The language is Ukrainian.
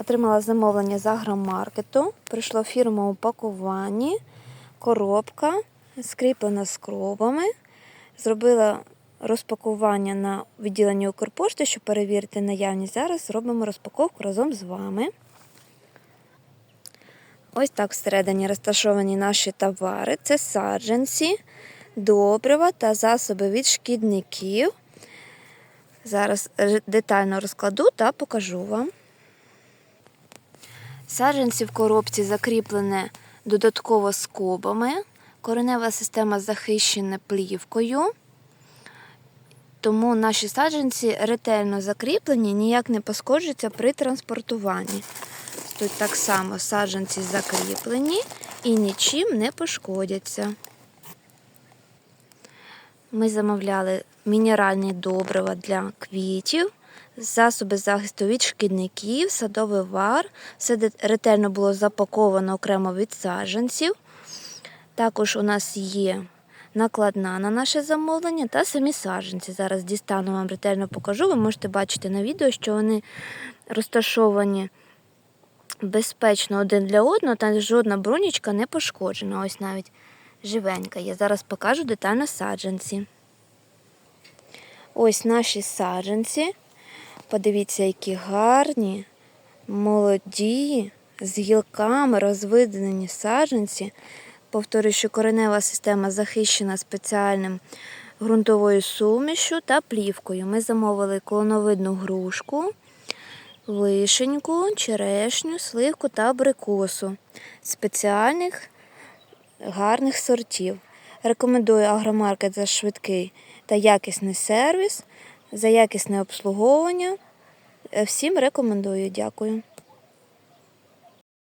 Отримала замовлення з агромаркету. Прийшло фірма у пакуванні, коробка скріплена скробами. Зробила розпакування на відділенні Укрпошти, щоб перевірити наявність. Зараз зробимо розпаковку разом з вами. Ось так всередині розташовані наші товари. Це саджанці, добрива та засоби від шкідників. Зараз е, детально розкладу та покажу вам. Саджанці в коробці закріплене додатково скобами. Коренева система захищена плівкою. Тому наші саджанці ретельно закріплені, ніяк не пошкоджуються при транспортуванні. Тут так само саджанці закріплені і нічим не пошкодяться. Ми замовляли мінеральні добрива для квітів, засоби захисту від шкідників, садовий вар. Все ретельно було запаковано окремо від саджанців. Також у нас є накладна на наше замовлення та самі саджанці. Зараз дістану вам ретельно покажу. Ви можете бачити на відео, що вони розташовані безпечно один для одного, та жодна бронічка не пошкоджена. Ось навіть живенька. Я зараз покажу детально саджанці. Ось наші саджанці. Подивіться, які гарні, молоді, з гілками розвиднені саджанці. Повторюю, що коренева система захищена спеціальним ґрунтовою сумішю та плівкою. Ми замовили клоновидну грушку, вишеньку, черешню, сливку та абрикосу спеціальних гарних сортів. Рекомендую агромаркет за швидкий та якісний сервіс, за якісне обслуговування. Е, Всім рекомендую. Дякую.